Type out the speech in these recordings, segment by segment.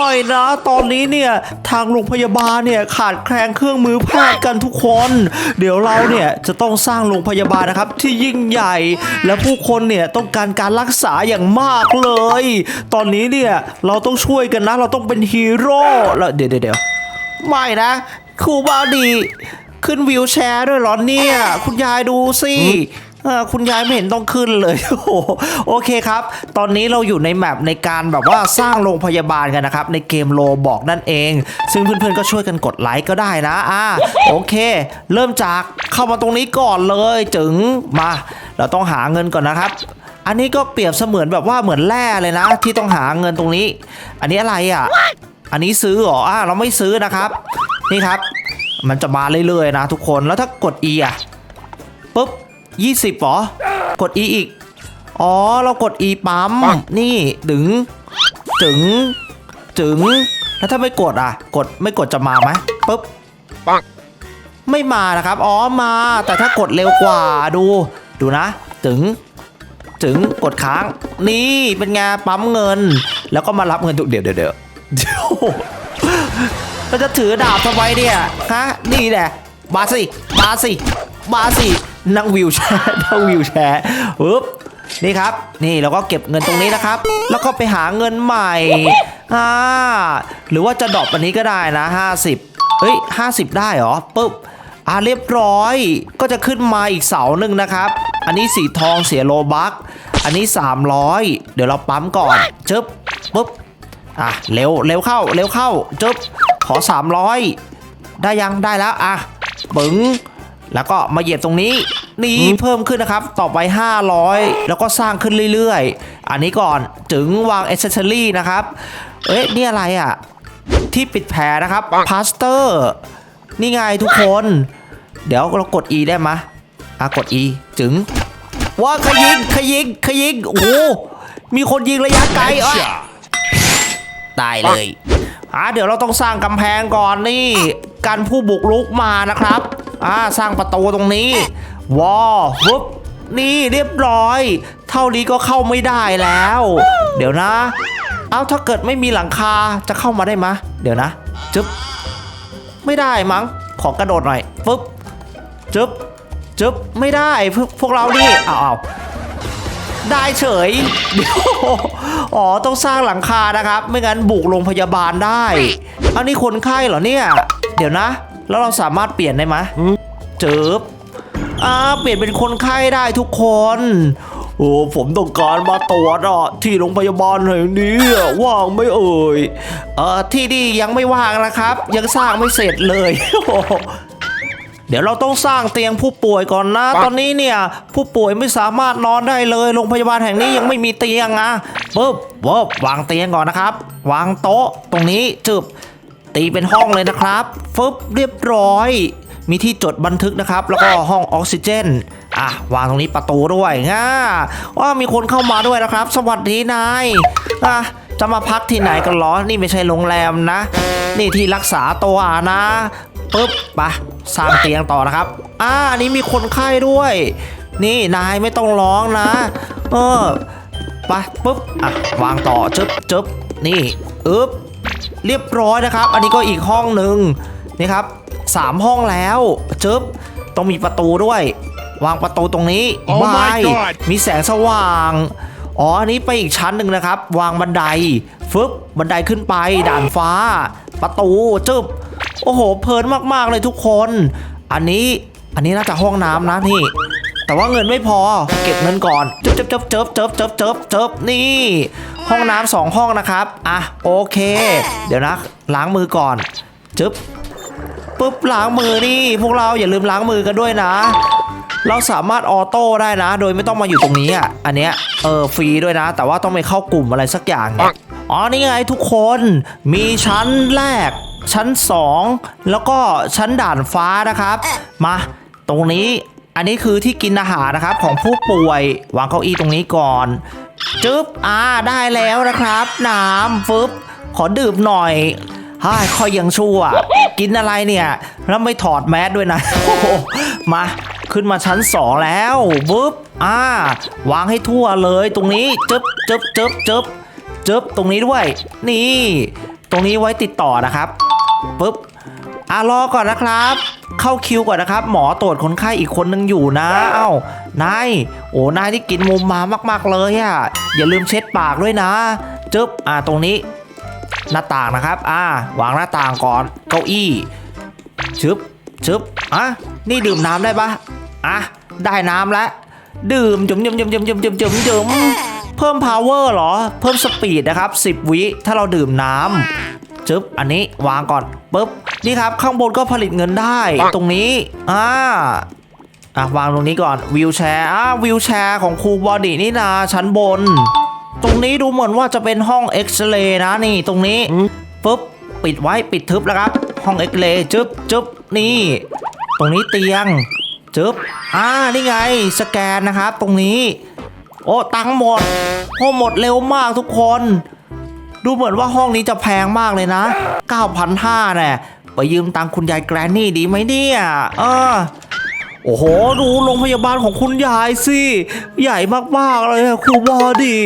ไม่นะ ตอนนี้เนี่ยทางโรงพยาบาลเนี่ยขาดแคลนเครื่องมือแพทย์กันทุกคน เดี๋ยวเราเนี่ยจะต้องสร้างโรงพยาบาลนะครับที่ยิ่งใหญ่ และผู้คนเนี่ยต้องการการรักษาอย่างมากเลย ตอนนี้เนี่ยเราต้องช่วยกันนะ เราต้องเป็นฮีโร่แล้วเดี๋ยวเดี๋ยวไม่นะครูบาดีขึ้นวิวแชร์ด้วยเหรอเนี่ย คุณยายดูสิ คุณยายไม่เห็นต้องขึ้นเลยโอ้โอเคครับ ตอนนี้เราอยู่ในแมปในการแบบว่าสร้างโรงพยาบาลกันนะครับ ในเกมโลบอกนั่นเอง ซึ่งเพื่อนๆก็ช่วยกันกดไลค์ก็ได้นะอ่าโอเค เริ่มจากเข้ามาตรงนี้ก่อนเลยจึงมา เราต้องหาเงินก่อนนะครับอันนี้ก็เปรียบเสมือนแบบว่าเหมือนแร่เลยนะ ที่ต้องหาเงินตรงนี้ อันนี้อะไรอะ อันนี้ซื้อเหรออ่าเราไม่ซื้อนะครับ นี่ครับ มันจะมาเรื่อยๆนะทุกคนแล้วถ้ากด E อะ 20หรอกด E อีก อ๋อ เรากด E ปั๊ม นี่ดึง จึง จึง แล้วถ้าไม่กดอะ กดไม่กดจะมาไหมปุ๊บปังไม่มานะครับ อ๋อ มา แต่ถ้ากดเร็วกว่าดู ดูนะ ถึง ถึงกดค้าง นี่เป็นไงปั๊มเงิน แล้วก็มารับเงินทุกเดี๋ยวเดี๋ยวเดี๋ยวเดี๋ยวเราจะถือดาบทำไมเนี่ย ฮะ นี่แหละ มาสิ มาสิ มาสิ นั่งวิวแชร์นั่งวิวแชร์ปึ๊บนี่ครับ นี่เราก็เก็บเงินตรงนี้นะครับ แล้วก็ไปหาเงินใหม่อ่าหรือว่าจะดรอปอันนี้ก็ได้นะ 50เฮ้ย50 ได้เหรอปึ๊บอ่าเรียบร้อยก็จะขึ้นมาอีกเสาหนึ่งนะครับ อันนี้สีทองเสียโลบักอันนี้ 300 เดี๋ยวเราปั๊มก่อนจึ๊บปุ๊บอะเร็วเร็วเข้าเร็วเข้าจึ๊บขอ 300 ได้ยังได้แล้วอะปึ๋ง แล้วก็มาเหยียบตรงนี้นี่เพิ่มขึ้นนะครับ ต่อไป 500 แล้วก็สร้างขึ้นเรื่อยๆ อันนี้ก่อนถึงวางอ c เซ s ซอรี่นะครับ เอ๊ะนี่อะไรอะ ที่ปิดแผลนะครับพาสเตอร์ นี่ไงทุกคน เดี๋ยวเรากด E ได้ไหมะอะกด E จึงว่าขยิงขยิงขยิงโอ้โหมีคนยิงระยะไกลอะตายเลยอ่าเดี๋ยวเราต้องสร้างกำแพงก่อนนี่ กันผู้บุกรุกมานะครับ อ่าสร้างประตูตรงนี้วอลวุบนี่เรียบร้อย เท่านี้ก็เข้าไม่ได้แล้ว เดี๋ยวนะ เอาถ้าเกิดไม่มีหลังคาจะเข้ามาได้ไหมะ เดี๋ยวนะจึ๊บไม่ได้มั้ง ขอกระโดดหน่อยปึ๊บจึ๊บจึ๊บไม่ได้พวกพวกเรานี่เอาเอาได้เฉยเดี๋ยวอ๋อต้องสร้างหลังคานะครับ ไม่งั้นบุกโรงพยาบาลได้เอานี่คนไข้เหรอเนี่ย เดี๋ยวนะ แล้วเราสามารถเปลี่ยนได้ไหมเจิบอ่าเปลี่ยนเป็นคนไข้ได้ทุกคน โอ้ผมต้องการมาตรวจอะที่โรงพยาบาลแห่งนี้อะว่างไหม่เอ่ยเออที่นี่ยังไม่ว่างนะครับ ยังสร้างไม่เสร็จเลยเดี๋ยวเราต้องสร้างเตียงผู้ป่วยก่อนนะ ตอนนี้เนี่ย ผู้ป่วยไม่สามารถนอนได้เลย โรงพยาบาลแห่งนี้ยังไม่มีเตียงนะปึ๊บปึ๊บวางเตียงก่อนนะครับ วางโต๊ะตรงนี้จึบ ตีเป็นห้องเลยนะครับฟึบเรียบร้อย มีที่จดบันทึกนะครับ แล้วก็ห้องออกซิเจนอะวางตรงนี้ประตูด้วยง่าว่ามีคนเข้ามาด้วยนะครับ สวัสดีนายอะจะมาพักที่ไหนกันหรอ นี่ไม่ใช่โรงแรมนะ นี่ที่รักษาตัวนะปึ๊บไปะสร้างเตียงต่อนะครับ อ่าอันนี้มีคนไข้ด้วย นี่นายไม่ต้องร้องนะ เออไปปึ๊บอะวางต่อจึ๊บจึ๊บนี่อึ๊บ เรียบร้อยนะครับ อันนี้ก็อีกห้องหนึ่งนี่ครับสามห้องแล้วจึ๊บต้องมีประตูด้วย วางประตูตรงนี้ oh บายมีแสงสว่างอ๋ออันนี้ไปอีกชั้นหนึ่งนะครับ วางบันไดฟึบบันไดขึ้นไปด่านฟ้า ประตูจึ๊บโอ้โหเพลินมากๆเลยทุกคน อันนี้อันนี้น่าจะห้องน้ำนะนี่ แต่ว่าเงินไม่พอ เก็บเงินก่อนเจิบเจิบเจิบเจิบเจิบเจิบเจิบนี่ ห้องน้ำสองห้องนะครับ อะ โอเค เดี๋ยวนะ ล้างมือก่อน จึบปุ๊บล้างมือนี่ พวกเราอย่าลืมล้างมือกันด้วยนะ เราสามารถออโต้ได้นะ โดยไม่ต้องมาอยู่ตรงนี้อะ อันเนี้ย เออ ฟรีด้วยนะ แต่ว่าต้องไปเข้ากลุ่มอะไรสักอย่างเนี่ยอ๋อ นี่ไงทุกคน มีชั้นแรก ชั้น 2 แล้วก็ชั้นด่านฟ้านะครับ มา ตรงนี้ อันนี้คือที่กินอาหารนะครับของผู้ป่วย วางเก้าอี้ตรงนี้ก่อน จึ๊บอ่าได้แล้วนะครับ น้ำฟึบขอดื่มหน่อยฮ่ายคอยยังชั่ว กินอะไรเนี่ย แล้วไม่ถอดแมสด้วยนะโอ้โหมาขึ้นมาชั้นสองแล้วปึ๊บอ่าวางให้ทั่วเลยตรงนี้จึ๊บจึ๊บจึ๊บจึ๊บจึ๊บตรงนี้ด้วย นี่ ตรงนี้ไว้ติดต่อนะครับปุ๊บอะรอก่อนนะครับ เข้าคิวก่อนนะครับ หมอตรวจคนไข้อีกคนนึงอยู่นะ เอ้านายโอ้นายที่กินมุมมามากๆเลยอะ่ะอย่าลืมเช็ดปากด้วยนะจึ๊บอ่าตรงนี้ หน้าต่างนะครับ อ่าวางหน้าต่างก่อนเก้าอี้ชึบชึบอะนี่ดื่มน้ำได้ปะอะได้น้ำแล้วดื่มจุ่มจุ่มจุ่มจุ่มจุ่มจุ่มจุ่มจุ่มเพิ่ม power เหรอ เพิ่มสปีดนะครับ 10 วิ ถ้าเราดื่มน้ำ จึ๊บอันนี้วางก่อนปุ๊บนี่ครับข้างบนก็ผลิตเงินได้ตรงนี้อ่าอะวางตรงนี้ก่อนวิวแชร์อะวิวแชร์ของครูบอดี้นี่นาชั้นบน ตรงนี้ดูเหมือนว่าจะเป็นห้องเอ็กซเรย์นะนี่ตรงนี้ปุ๊บปิดไว้ปิดทึบแล้วครับ ห้องเอ็กซเรย์จึ๊บจึ๊บนี่ ตรงนี้เตียงจึ๊บอ่านี่ไงสแกนนะครับ ตรงนี้ โอ้ตังค์หมดโอ้หมดเร็วมากทุกคน ดูเหมือนว่าห้องนี้จะแพงมากเลยนะ 9,500แน่ไปยืมตังคุณยายแกรนนี่ดีไหมเนี่ยเออโอ้โห ดูโรงพยาบาลของคุณยายสิ ใหญ่มากๆเลยครูบอดี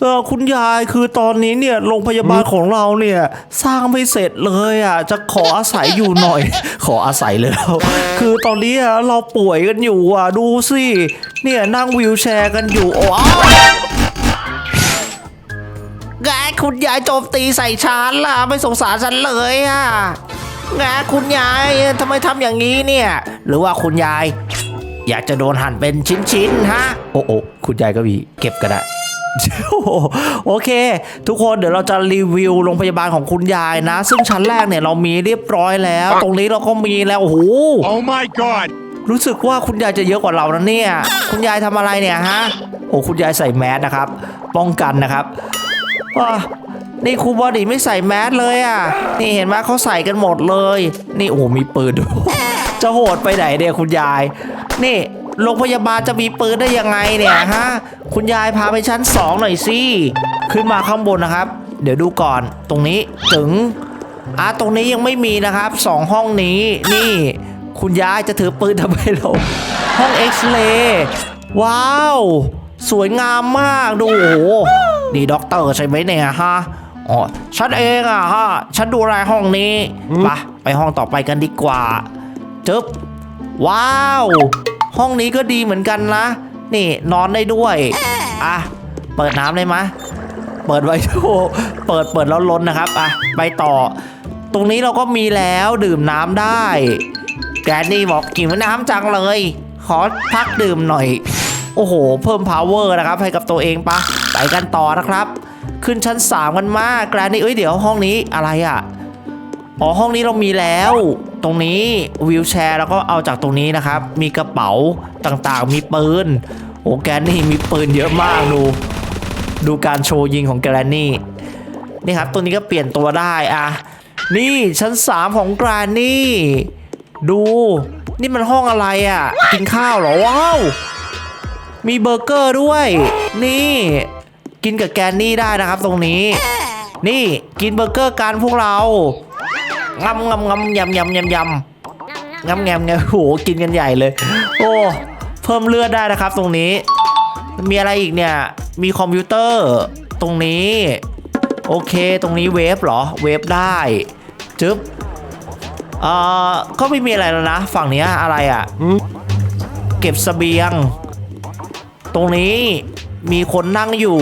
เออคุณยายคือตอนนี้เนี่ยโรงพยาบาลของเราเนี่ยสร้างไม่เสร็จเลยอะจะขออาศัยอยู่หน่อย ขออาศัยเลยแล้วคือตอนนี้เราป่วยกันอยู่อะดูสิเนี่ยนั่งวิวแชร์กันอยู่โอ้ คุณยายโจมตีใส่ฉันล่ะ ไม่สงสารฉันเลยอะแงคุณยายทำไมทำอย่างนี้เนี่ย หรือว่าคุณยาย อยากจะโดนหั่นเป็นชิ้นๆฮะ โอ้โอคุณยายก็มีเก็บกันอะโอ้โหโอเค ทุกคนเดี๋ยวเราจะรีวิวโรงพยาบาลของคุณยายนะ ซึ่งชั้นแรกเนี่ยเรามีเรียบร้อยแล้ว ตรงนี้เราก็มีแล้ว โอ้โห Oh my god! รู้สึกว่าคุณยายจะเยอะกว่าเรานะเนี่ย คุณยายทำอะไรเนี่ยฮะ โอ้คุณยายใส่แมสนะครับ ป้องกันนะครับว้า นี่ครูบอดี้ไม่ใส่แมสเลยอะ นี่เห็นไหมเขาใส่กันหมดเลย นี่โอ้โหมีปืนด้วยจะโหดไปไหนเนี่ยคุณยาย นี่โรงพยาบาลจะมีปืนได้ยังไงเนี่ยฮะ คุณยายพาไปชั้นสองหน่อยสิ ขึ้นมาข้างบนนะครับ เดี๋ยวดูก่อน ตรงนี้ถึงอะตรงนี้ยังไม่มีนะครับสองห้องนี้ นี่ คุณยายจะถือปืนทำไมเราห้องเอ็กซเรย์ ว้าว สวยงามมาก ดูโอ้โห นี่ด็อกเตอร์ใช่ไหมเนี่ยฮะอ๋อฉันเองอะฮะฉันดูแลห้องนี้ไปไปห้องต่อไปกันดีกว่าจึ๊บว้าว ห้องนี้ก็ดีเหมือนกันนะ นี่นอนได้ด้วยอะเปิดน้ำได้ไหมเปิดไว้โอ้เปิดเปิดแล้วล้นนะครับอะไปต่อ ตรงนี้เราก็มีแล้วดื่มน้ำได้แกรนนี่บอกกินน้ำจังเลย ขอพักดื่มหน่อย โอ้โห เพิ่ม power นะครับให้กับตัวเองปะ ไปกันต่อนะครับ ขึ้นชั้น 3 กันมากแกรนนี่เอ้ยเดี๋ยวห้องนี้อะไรอะอ๋อห้องนี้เรามีแล้ว ตรงนี้วิวแชร์แล้วก็เอาจากตรงนี้นะครับ มีกระเป๋าต่างๆ มีปืนโอ้แกรนนี่มีปืนเยอะมากดู ดูการโชว์ยิงของแกรนนี่นี่ครับตัวนี้ก็เปลี่ยนตัวได้อะนี่ชั้น 3 ของแกรนนี่ดูนี่มันห้องอะไรอะ่ะ กินข้าวเหรอว้าวมีเบอร์เกอร์ด้วย นี่ กินกับแกนนี่ได้นะครับตรงนี้ นี่กินเบอร์เกอร์กันพวกเรางำงำงำยำยำยำยำงำงำงโหกินกันใหญ่เลย โอ้เพิ่มเลือดได้นะครับตรงนี้ มีอะไรอีกเนี่ย มีคอมพิวเตอร์ตรงนี้ โอเคตรงนี้เวฟเหรอ เวฟได้จึ๊บเอ่อก็ไม่มีอะไรแล้วนะ ฝั่งนี้อะไรอะ่ะ เก็บเสบียง ตรงนี้ มีคนนั่งอยู่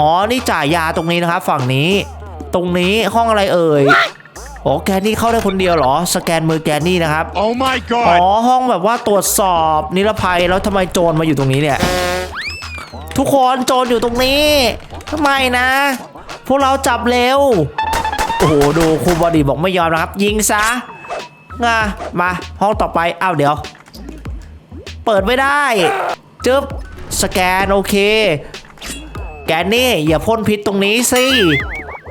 อ๋อ นี่จ่ายยาตรงนี้นะครับ ฝั่งนี้ ตรงนี้ห้องอะไรเอ่ยอ๋อแกนนี่เข้าได้คนเดียวเหรอ สแกนมือแกนนี่นะครับ Oh my อ๋อ god! ห้องแบบว่าตรวจสอบนิรภัย แล้วทำไมโจรมาอยู่ตรงนี้เนี่ย ทุกคนโจรอยู่ตรงนี้ ทำไมนะ พวกเราจับเร็ว โอ้โห ดูครูบอดี้บอกไม่ยอมนะครับ ยิงซะงามาห้องต่อไป อ้าวเดี๋ยว เปิดไม่ได้จึ๊บ สแกนโอเค แกนนี่อย่าพ่นพิษตรงนี้สิ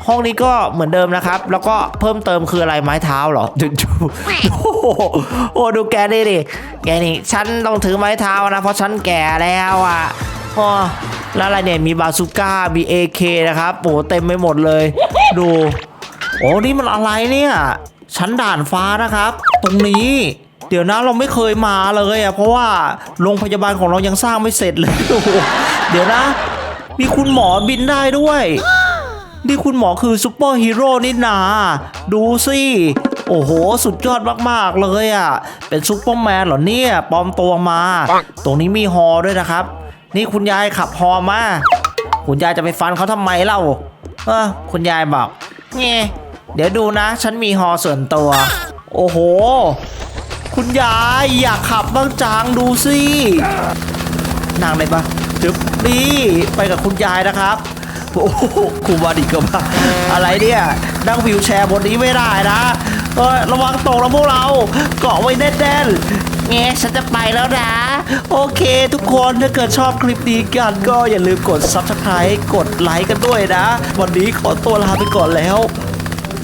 ห้องนี้ก็เหมือนเดิมนะครับ แล้วก็เพิ่มเติมคืออะไรไม้เท้าเหรอดูดูโอ้โหโอ้ดูแกนี่ดิแกนี่ฉันต้องถือไม้เท้านะ เพราะฉันแก่แล้วอะอ๋อแล้วอะไรเนี่ยมีบาซูก้ามี AK นะครับโอ้เต็มไปหมดเลย ดูโอ้นี่มันอะไรเนี่ยชั้นด่านฟ้านะครับ ตรงนี้ ดี๋ยวนะเราไม่เคยมาเลยอะเพราะว่าโรงพยาบาลของเรายังสร้างไม่เสร็จเลยเดี๋ยวนะ มีคุณหมอบินได้ด้วยนี่คุณหมอคือซูเปอร์ฮีโร่นี่นา ดูสิโอ้โห สุดยอดมาก ๆ เลยอะ่ะ เป็นซูเปอร์แมนเหรอเนี่ยปลอมตัวมา ตรงนี้มีฮอด้วยนะครับ นี่คุณยายขับฮอมา คุณยายจะไปฟันเขาทำไมเล่า เออคุณยายบอกเงี้เดี๋ยวดูนะ ฉันมีฮอส่วนตัว โอ้โห คุณยายอยากขับบ้างจังดูสินั่งได้ปะจึ๊บนี่ไปกับคุณยายนะครับโอ้โหครูบาดิก็มาอะไรเนี่ยนั่งวิวแชร์บนนี้ไม่ได้นะเออระวังตกแล้วพวกเราเกาะไว้แน่นๆเงี้ฉันจะไปแล้วนะ โอเคทุกคนถ้าเกิดชอบคลิปนี้กันก็อย่าลืมกด subscribe กดไลค์กันด้วยนะ วันนี้ขอตัวลาไปก่อนแล้ว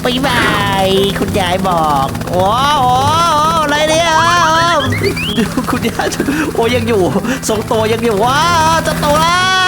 บ๊ายบาย คุณยายบอกว้าว อะไรเนี่ยคุณย่าโอ้ยังอยู่ทรงตัวยังอยู่ว้าจะโตแล้ว